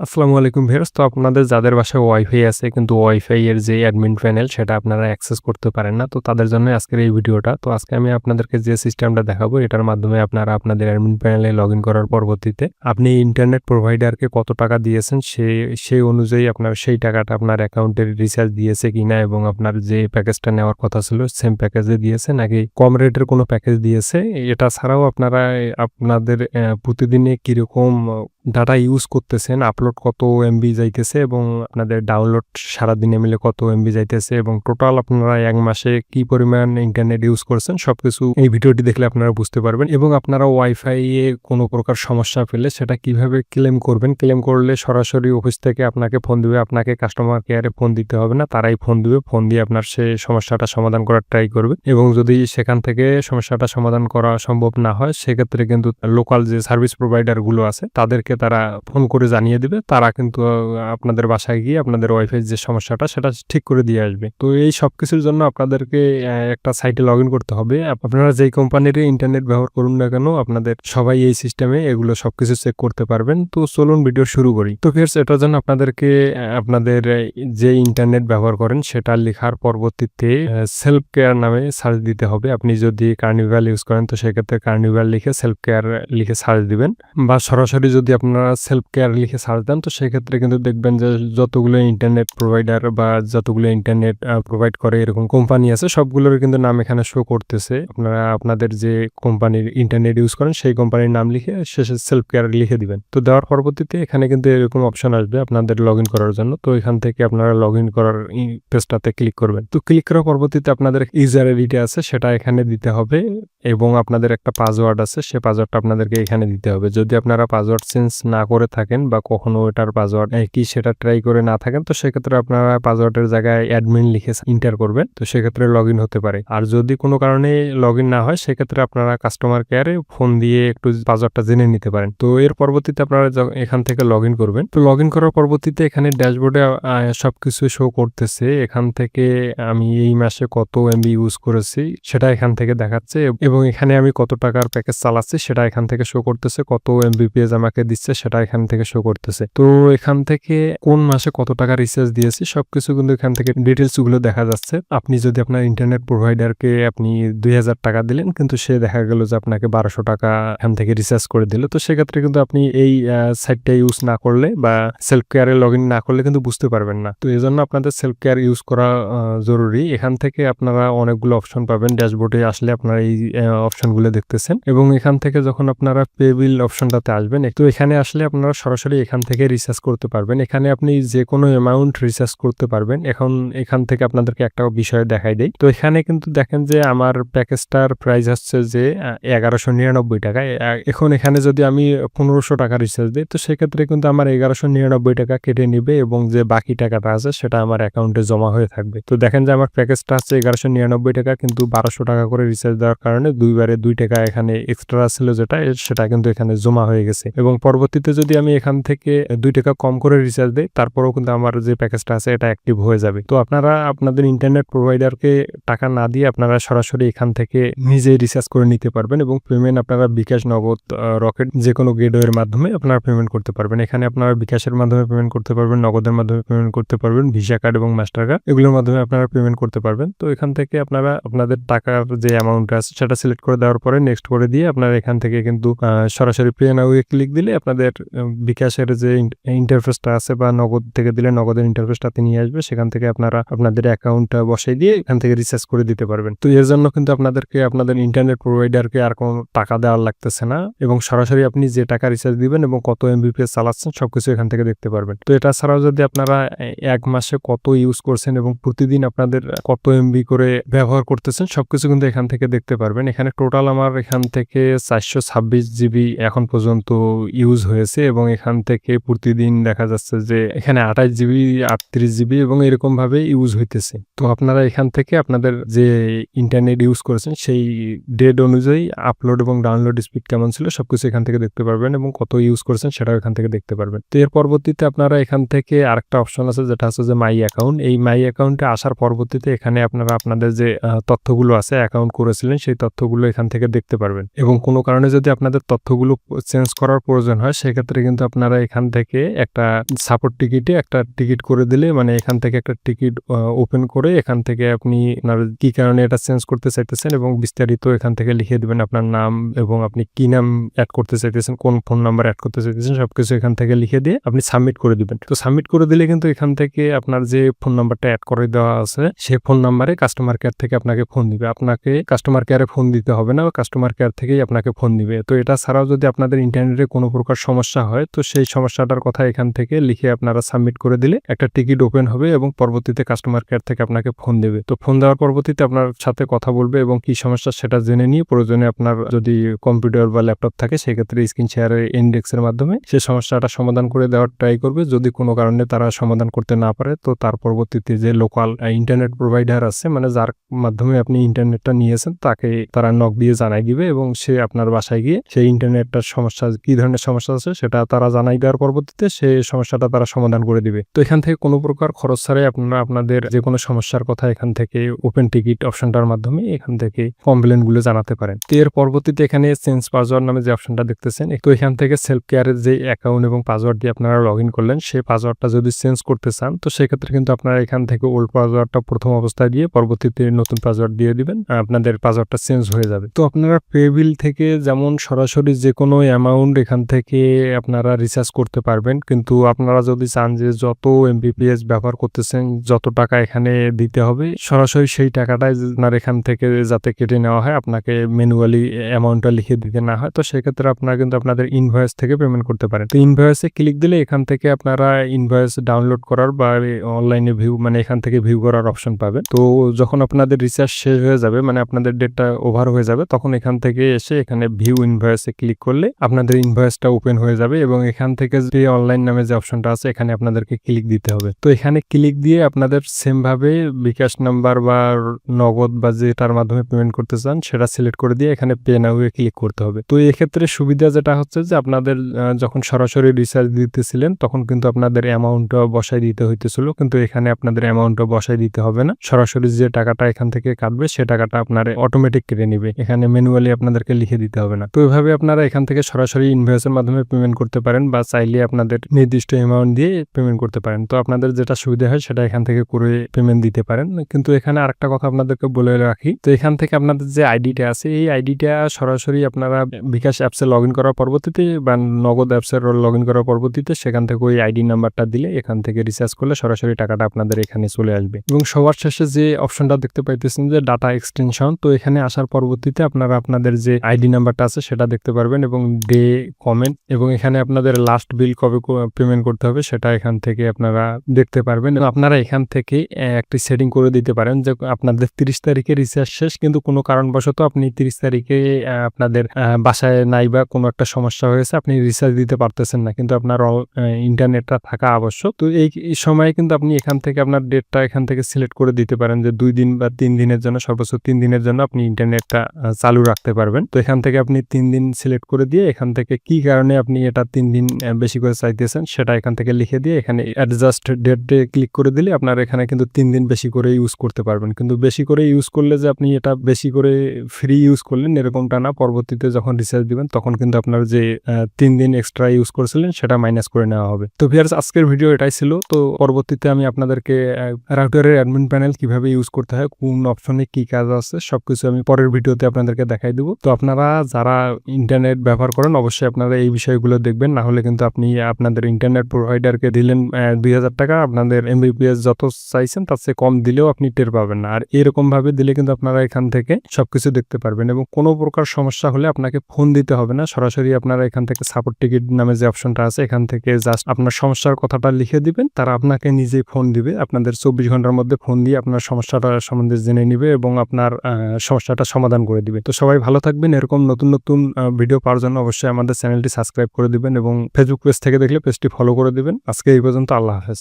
আসসালামু আলাইকুম ভিউয়ার্স। তো আপনাদের যাদের বাসায় ওয়াইফাই আছে, কিন্তু ওয়াইফাই এর যে অ্যাডমিন প্যানেল, সেটা আপনারা অ্যাক্সেস করতে পারেন না। তো তাদের জন্য আজকের এই ভিডিওটা, তো আজকে আমি আপনাদেরকে যে সিস্টেমটা দেখাবো, এটার মাধ্যমে আপনারা আপনাদের অ্যাডমিন প্যানেলে লগ করার পরবর্তীতে আপনি ইন্টারনেট প্রোভাইডারকে কত টাকা দিয়েছেন, সে, সেই অনুযায়ী আপনার, সেই টাকাটা আপনার অ্যাকাউন্টের রিচার্জ দিয়েছে কিনা এবং আপনার যে প্যাকেজটা নেওয়ার কথা ছিল, সেম প্যাকেজে দিয়েছে নাকি কম রেটের কোনো প্যাকেজ দিয়েছে? এটা ছাড়াও আপনারা, আপনাদের প্রতিদিনে কীরকম ডাটা ইউজ করতেছেন আপলোড কত এমবি যাইতেছে এবং আপনাদের ডাউনলোড সারাদিনে মিলে কত এমবি যাইতেছে এবং টোটাল আপনারা এক মাসে কি পরিমাণ ইন্টারনেট ইউজ করছেন সবকিছু এই ভিডিওটি দেখলে আপনারা বুঝতে পারবেন এবং আপনারা ওয়াইফাই এ কোনো প্রকার সমস্যা পেলে সেটা কীভাবে ক্লেম করবেন ক্লেম করলে সরাসরি অফিস থেকে আপনাকে ফোন দিবে, আপনাকে কাস্টমার কেয়ারে ফোন দিতে হবে না, তারাই ফোন দিবে ফোন দিয়ে আপনার সে সমস্যাটা সমাধান করার ট্রাই করবে এবং যদি সেখান থেকে সমস্যাটা সমাধান করা সম্ভব না হয়, সেক্ষেত্রে কিন্তু লোকাল যে সার্ভিস প্রোভাইডারগুলো আছে, তাদেরকে তারা ফোন করে জানিয়ে দিবে। তারা কিন্তু আপনাদের বাসায় গিয়ে আপনাদের ওয়াইফাই যে সমস্যাটা, সেটা ঠিক করে দিয়ে আসবে। তো এই সব কিছুর জন্য আপনাদেরকে একটা সাইটে লগ করতে হবে। আপনারা যেই কোম্পানির ইন্টারনেট ব্যবহার করুন না কেন, আপনাদের সবাই এই সিস্টেমে এগুলো সবকিছু চেক করতে পারবেন। তো চলুন ভিডিও শুরু করি। তো ফিয়ার্স এটার জন্য আপনাদেরকে আপনাদের যে ইন্টারনেট ব্যবহার করেন, সেটা লেখার পরবর্তীতে সেলফ কেয়ার নামে সার্চ দিতে হবে। আপনি যদি কার্নিভাল ইউজ করেন, তো সেক্ষেত্রে কার্নিভাল লিখে সেলফ কেয়ার লিখে সার্চ দিবেন। বা সরাসরি যদি আপনারা সেলফ কেয়ার লিখে সার্চ দেন, তো সেক্ষেত্রে কিন্তু দেখবেন যে যতগুলো ইন্টারনেট প্রোভাইডার বা যতগুলো ইন্টারনেট প্রোভাইড করে এরকম কোম্পানি আছে সবগুলোর কিন্তু নাম এখানে শো করতেছে। আপনারা আপনাদের যে কোম্পানির ইন্টারনেট ইউজ করেন, সেই কোম্পানির নাম লিখে শেষে সেলফ কেয়ার লিখে দিবেন। তো দেওয়ার পরবর্তীতে এখানে কিন্তু এরকম অপশন আসবে আপনাদের লগ করার জন্য। তো এখান থেকে আপনারা লগ করার পেজটাতে ক্লিক করবেন। তো ক্লিক করার পরবর্তীতে আপনাদের ইউজার আইডিটা আছে, সেটা এখানে দিতে হবে। এবং আপনাদের একটা পাসওয়ার্ড আছে, সে পাসওয়ার্ডটা আপনাদেরকে এখানে দিতে হবে। যদি আপনারা পাসওয়ার্ড চেঞ্জ না করে থাকেন বা কখনো ওটার পাসওয়ার্ড কি সেটা ট্রাই করে না থাকেন, তো সেক্ষেত্রে আপনারা পাসওয়ার্ডের জায়গায় অ্যাডমিন লিখে ইন্টার করবেন, তো সেক্ষেত্রে লগ হতে পারে। আর যদি কোনো কারণে লগ না হয়, সেক্ষেত্রে আপনারা কাস্টমার কেয়ারে ফোন দিয়ে একটু পাসওয়ার্ডটা জেনে নিতে পারেন। তো এর পরবর্তীতে আপনারা এখান থেকে লগ করবেন। তো লগ করার পরবর্তীতে এখানে ড্যাশবোর্ডে সবকিছু শো করতেছে। এখান থেকে আমি এই মাসে কত এমবি ইউজ করেছি, সেটা এখান থেকে দেখাচ্ছে। এবং এখানে আমি কত টাকার প্যাকেজ চালাচ্ছি সেটা এখান থেকে শো করতেছে, কত এমবিপিএস আমাকে দিচ্ছে সেটা এখান থেকে শো করতেছে। তো এখান থেকে কোন মাসে কত টাকা রিচার্জ দিয়েছি সবকিছু কিন্তু এখান থেকে ডিটেলসগুলো দেখা যাচ্ছে। আপনি যদি আপনার ইন্টারনেট প্রোভাইডারকে আপনি দুই হাজার টাকা দিলেন, কিন্তু সে দেখা গেল যে আপনাকে বারোশো টাকা এখান থেকে রিচার্জ করে দিল। তো সেক্ষেত্রে কিন্তু আপনি এই সাইটটা ইউজ না করলে বা সেলফ কেয়ারে লগ না করলে কিন্তু বুঝতে পারবেন না। তো এই জন্য আপনাদের সেলফ কেয়ার ইউজ করা জরুরি। এখান থেকে আপনারা অনেকগুলো অপশন পাবেন। ড্যাশবোর্ডে আসলে আপনারা এই অপশনগুলো দেখতেছেন। এবং এখান থেকে যখন আপনারা পে বিল অপশনটাতে আসবেন তো এখানে আসলে আপনারা সরাসরি এখান থেকে রিচার্জ করতে পারবেন। এখানে আপনি যে কোনো অ্যামাউন্ট রিচার্জ করতে পারবেন। এখন এখান থেকে আপনাদেরকে একটা বিষয় দেখাই দেয় তো এখানে কিন্তু দেখেন যে আমার প্যাকেজটার প্রাইস হচ্ছে যে এগারোশো নিরানব্বই টাকা। এখন এখানে যদি আমি পনেরোশো টাকা রিচার্জ দিই, তো সেক্ষেত্রে কিন্তু আমার এগারোশো নিরানব্বই টাকা কেটে নিবে এবং যে বাকি টাকাটা আছে, সেটা আমার অ্যাকাউন্টে জমা হয়ে থাকবে। তো দেখেন যে আমার প্যাকেজটা হচ্ছে এগারোশো নিরানব্বই টাকা, কিন্তু বারোশো টাকা করে রিচার্জ দেওয়ার কারণে দুইবারে দুই টাকা এখানে এক্সট্রা ছিল যেটা সেটা কিন্তু এখানে জমা হয়ে গেছে। এবং পরবর্তীতে যদি আমি এখান থেকে দুই টাকা কম করে রিচার্জ দিই, তারপরেও কিন্তু আমার যে প্যাকেজটা আছে, এটা অ্যাক্টিভ হয়ে যাবে। তো আপনারা আপনাদের ইন্টারনেট প্রোভাইডারকে টাকা না দিয়ে আপনারা সরাসরি এখান থেকে নিজেই রিচার্জ করে নিতে পারবেন এবং পেমেন্ট আপনারা বিকাশ নগদ রকেট যে কোনো গেটওয়ের মাধ্যমে আপনারা পেমেন্ট করতে পারবেন। এখানে আপনারা বিকাশের মাধ্যমে পেমেন্ট করতে পারবেন, নগদের মাধ্যমে পেমেন্ট করতে পারবেন ভিসা কার্ড এবং মাস্টার কার্ড এগুলোর মাধ্যমে আপনারা পেমেন্ট করতে পারবেন। তো এখান থেকে আপনারা আপনাদের টাকার যে অ্যামাউন্ট আছে, সেটা সিলেক্ট করে দেওয়ার পরে নেক্সট করে দিয়ে আপনারা এখান থেকে কিন্তু সরাসরি পে নাউয়ে ক্লিক দিলে আপনাদের বিকাশের যে ইন্টারফেসটা আছে বা নগদ থেকে দিলে নগদের ইন্টারফেসটাতে নিয়ে আসবে, সেখান থেকে আপনারা আপনাদের অ্যাকাউন্টটা বসাই দিয়ে এখান থেকে রিচার্জ করে দিতে পারবেন। তো এর জন্য কিন্তু আপনাদেরকে, আপনাদের ইন্টারনেট প্রোভাইডারকে আর কোনো টাকা দেওয়ার লাগতেছে না এবং সরাসরি আপনি যে টাকা রিচার্জ দিবেন এবং কত এমবিপিএস চালাচ্ছেন সবকিছু এখান থেকে দেখতে পারবেন। তো এটা ছাড়াও যদি আপনারা এক মাসে কত ইউজ করছেন এবং প্রতিদিন আপনাদের কত এমবি করে ব্যবহার করতেছেন সবকিছু কিন্তু এখান থেকে দেখতে পারবেন। এখানে টোটাল আমার এখান থেকে চারশো ছাব্বিশ জিবি এখন পর্যন্ত ইউজ হয়েছে এবং এখান থেকে প্রতিদিন দেখা যাচ্ছে যে এখানে আঠাশ জিবি আটত্রিশ জিবি এবং এরকম ভাবে ইউজ হইতেছে। তো আপনারা এখান থেকে আপনাদের যে ইন্টারনেট ইউজ করেছেন সেই ডেট অনুযায়ী আপলোড এবং ডাউনলোড স্পিড কেমন ছিল সবকিছু এখান থেকে দেখতে পারবেন এবং কত ইউজ করেছেন সেটাও এখান থেকে দেখতে পারবেন। তো এর পরবর্তীতে আপনারা এখান থেকে আরেকটা অপশন আছে যেটা হচ্ছে যে মাই অ্যাকাউন্ট এই মাই অ্যাকাউন্টে আসার পরবর্তীতে এখানে আপনারা আপনাদের যে তথ্যগুলো আছে অ্যাকাউন্ট করেছিলেন সেই তথ্য তথ্যগুলো এখান থেকে দেখতে পারবেন। এবং কোনো কারণে যদি আপনাদের তথ্যগুলো চেঞ্জ করার প্রয়োজন হয়, সেক্ষেত্রে কিন্তু আপনারা এখান থেকে একটা সাপোর্ট টিকিটে একটা টিকিট করে দিলে মানে এখান থেকে একটা টিকিট ওপেন করে এখান থেকে আপনি আপনার কি কারণে এটা চেঞ্জ করতে চাইতেছেন এবং বিস্তারিত এখান থেকে লিখে দিবেন আপনার নাম এবং আপনি কি নাম অ্যাড করতে চাইতেছেন, কোন ফোন নাম্বার অ্যাড করতে চাইতেছেন, সবকিছু এখান থেকে লিখে দিয়ে আপনি সাবমিট করে দিবেন। তো সাবমিট করে দিলে কিন্তু এখান থেকে আপনার যে ফোন নাম্বারটা অ্যাড করে দেওয়া আছে সেই ফোন নাম্বারে কাস্টমার কেয়ার থেকে আপনাকে ফোন দিবে। আপনাকে কাস্টমার কেয়ারে ফোন দিতে হবে না কাস্টমার কেয়ার থেকেই আপনাকে ফোন দিবে। তো এটা ছাড়াও যদি আপনাদের ইন্টারনেটে কোনো প্রকার সমস্যা হয়, তো সেই সমস্যাটার কথা এখান থেকে লিখে আপনারা সাবমিট করে দিলে একটা টিকিট ওপেন হবে এবং পরবর্তীতে কাস্টমার কেয়ার থেকে আপনাকে ফোন দেবে। তো ফোন দেওয়ার পরবর্তীতে আপনার সাথে কথা বলবে এবং কি সমস্যা সেটা জেনে নিয়ে প্রয়োজনে আপনার যদি কম্পিউটার বা ল্যাপটপ থাকে, সেক্ষেত্রে স্ক্রিন শেয়ারের ইন্ডেক্সের মাধ্যমে সে সমস্যাটা সমাধান করে দেওয়ার ট্রাই করবে। যদি কোনো কারণে তারা সমাধান করতে না পারে, তো তার পরবর্তীতে যে লোকাল ইন্টারনেট প্রোভাইডার আছে মানে যার মাধ্যমে আপনি ইন্টারনেটটা নিয়েছেন, তাকে তারা নক দিয়ে জানাই দিবে এবং সে আপনার বাসায় গিয়ে সেই ইন্টারনেটটার সমস্যা, কি ধরনের সমস্যা আছে সেটা তারা জানাই দেওয়ার পরবর্তীতে সে সমস্যাটা তারা সমাধান করে দিবে। তো এখান থেকে কোনো প্রকার খরচ ছাড়াই আপনারা আপনাদের যে কোনো সমস্যার কথা এখান থেকে ওপেন টিকিট অপশনটার মাধ্যমে এখান থেকে কমপ্লেনগুলো জানাতে পারেন। তো এর পরবর্তীতে এখানে চেঞ্জ পাসওয়ার্ড নামে যে অপশনটা দেখতেছেন, তো এখান থেকে সেলফ কেয়ারের যে অ্যাকাউন্ট এবং পাসওয়ার্ড দিয়ে আপনারা লগ ইন করলেন, সেই পাসওয়ার্ডটা যদি চেঞ্জ করতে চান, তো সেক্ষেত্রে কিন্তু আপনারা এখান থেকে ওল্ড পাসওয়ার্ডটা প্রথম অবস্থায় দিয়ে পরবর্তীতে নতুন পাসওয়ার্ড দিয়ে দিবেন। আপনাদের পাসওয়ার্ডটা চেঞ্জ হয়ে যাবে। তো আপনারা পে বিল থেকে যেমন সরাসরি যে কোনো অ্যামাউন্ট এখান থেকে আপনারা রিচার্জ করতে পারবেন। কিন্তু আপনারা যদি চান যে যত এমবিপিএস ব্যবহার করতেছেন, যত টাকা এখানে দিতে হবে, সরাসরি সেই টাকাটাই আপনার এখান থেকে যাতে কেটে নেওয়া হয়, আপনাকে ম্যানুয়ালি অ্যামাউন্টটা লিখে দিতে না হয়। তো সেক্ষেত্রে আপনারা কিন্তু আপনাদের ইনভয়েস থেকে পেমেন্ট করতে পারেন। তো ইনভয়েসে ক্লিক দিলে এখান থেকে আপনারা ইনভয়েস ডাউনলোড করার বা অনলাইনে ভিউ মানে এখান থেকে ভিউ করার অপশন পাবে তো যখন আপনাদের রিচার্জ শেষ হয়ে যাবে মানে আপনাদের ডেটটা ওভার হয়ে যাবে, তখন এখান থেকে এসে এখানে ভিউ ইনভয়েসে ক্লিক করলে আপনাদের ইনভয়েসটা ওপেন হয়ে যাবে এবং এখান থেকে যে অনলাইন নামে যে অপশনটা আছে, এখানে আপনাদেরকে ক্লিক দিতে হবে। তো এখানে ক্লিক দিয়ে আপনাদের সেমভাবে বিকাশ নাম্বার বা নগদ বা যেটার মাধ্যমে পেমেন্ট করতে চান, সেটা সিলেক্ট করে দিয়ে এখানে পে নাও ক্লিক করতে হবে। তো এক্ষেত্রে সুবিধা যেটা হচ্ছে যে আপনাদের যখন সরাসরি রিচার্জ দিতেছিলেন, তখন কিন্তু আপনাদের অ্যামাউন্টটা বসাই দিতে হইতেছিল, কিন্তু এখানে আপনাদের অ্যামাউন্টটা বসাই দিতে হবে না। সরাসরি যে টাকাটা এখান থেকে কাটবে, সে টাকাটা আপনার অটোমেটিক কেটে নিবে। এখানে ম্যানুয়ালি আপনাদেরকে লিখে দিতে হবে না। তো এভাবে আপনারা এখান থেকে সরাসরি ইনভয়েসের মাধ্যমে পেমেন্ট করতে পারেন বা চাইলে আপনাদের নির্দিষ্ট অ্যামাউন্ট দিয়ে পেমেন্ট করতে পারেন। তো আপনাদের যেটা সুবিধা হয় সেটা এখান থেকে করে পেমেন্ট দিতে পারেন। কিন্তু এখানে আরেকটা কথা আপনাদেরকে বলে রাখি, তো এখান থেকে আপনাদের যে আইডিটা আছে, এই আইডিটা সরাসরি আপনারা বিকাশ অ্যাপসে লগ ইন করার পরবর্তীতে বা নগদ অ্যাপসের লগ ইন করার পরবর্তীতে সেখান থেকে ওই আইডি নাম্বারটা দিলে এখান থেকে রিচার্জ করলে সরাসরি টাকাটা আপনাদের এখানে চলে আসবে। এবং সবার শেষে যে অপশনটা দেখতে পাইতেছেন যে ডাটা এক্সটেনশন তো এখানে আসার পরবর্তীতে আপনারা আপনাদের যে আইডি নাম্বারটা আছে সেটা দেখতে পারবেন এবং ডে কমেন্ট এবং এখানে আপনাদের লাস্ট বিল কবে পেমেন্ট করতে হবে সেটা এখান থেকে আপনারা দেখতে পারবেন আপনারা এখান থেকে একটি সেটিং করে দিতে পারেন যে আপনাদের তিরিশ তারিখে রিচার্জ শেষ কিন্তু কোনো কারণবশত আপনি তিরিশ তারিখে আপনাদের বাসায় নাই বা কোনো একটা সমস্যা হয়েছে আপনি রিচার্জ দিতে পারতেছেন না কিন্তু আপনার ইন্টারনেটটা থাকা আবশ্যক। তো এই সময়ে কিন্তু আপনি এখান থেকে আপনার ডেটটা এখান থেকে সিলেক্ট করে দিতে পারেন যে দুই দিন বা তিন দিনের জন্য সর্বোচ্চ তিন দিনের জন্য আপনি ইন্টারনেটটা চালু রাখতে পারবেন। তো এখান থেকে আপনি তিন দিন সিলেক্ট করে দিয়ে এখান থেকে কি কারণে আপনি এটা তিন দিন বেশি করে চাইতেছেন সেটা এখান থেকে লিখে দিয়ে এখানে অ্যাডজাস্ট ডেটে ক্লিক করে দিলে আপনার এখানে কিন্তু তিন দিন বেশি করে ইউজ করতে পারবেন। কিন্তু বেশি করে ইউজ করলে যে আপনি এটা বেশি করে ফ্রি ইউজ করলেন এরকমটা না, পরবর্তীতে যখন রিচার্জ দিবেন তখন কিন্তু আপনার যে তিন দিন এক্সট্রা ইউজ করেছিলেন সেটা মাইনাস করে নেওয়া হবে। তো ভিয়ার্স আজকের ভিডিও এটাই ছিল। তো পরবর্তীতে আমি আপনাদেরকে রাউটারের অ্যাডমিন প্যানেল কীভাবে ইউজ করতে হয়, কোন অপশনে কি কাজ আছে, সবকিছু আমি পরের ভিডিওতে আপনাদেরকে দেখাই দেবো। তো আপনারা যারা ইন্টারনেট ব্যবহার করেন, অবশ্যই আপনারা এই বিষয়গুলো দেখবেন। না হলে কিন্তু আপনি আপনাদের ইন্টারনেট প্রোভাইডারকে দিলেন দুই হাজার টাকা। আপনাদের এমবিপিএস যত চাইছেন, তার চেয়ে কম দিলেও আপনি টের পাবেন না। আর এরকম ভাবে দিলে কিন্তু আপনারা এখান থেকে সবকিছু দেখতে পারবেন এবং কোনো প্রকার সমস্যা হলে আপনাকে ফোন দিতে হবে না। সরাসরি আপনারা এখান থেকে সাপোর্ট টিকিট নামে যে অপশনটা আছে, এখান থেকে জাস্ট আপনার সমস্যার কথাটা লিখে দিবেন। তারা আপনাকে নিজেই ফোন দিবে। আপনাদের চব্বিশ ঘণ্টার মধ্যে ফোন দিয়ে আপনার সমস্যাটা সম্বন্ধে জেনে নিবে এবং আপনার সমস্যাটা সমাধান করে দিবে। তো সবাই ভালো থাকবেন। এরকম নতুন নতুন ভিডিও পাওয়ার জন্য অবশ্যই আমাদের চ্যানেলটি সাবস্ক্রাইব করে দিবেন এবং ফেসবুক পেজ থেকে দেখলে পেজটি ফলো করে দিবেন। আজকে এই পর্যন্ত আল্লাহ হাফেজ।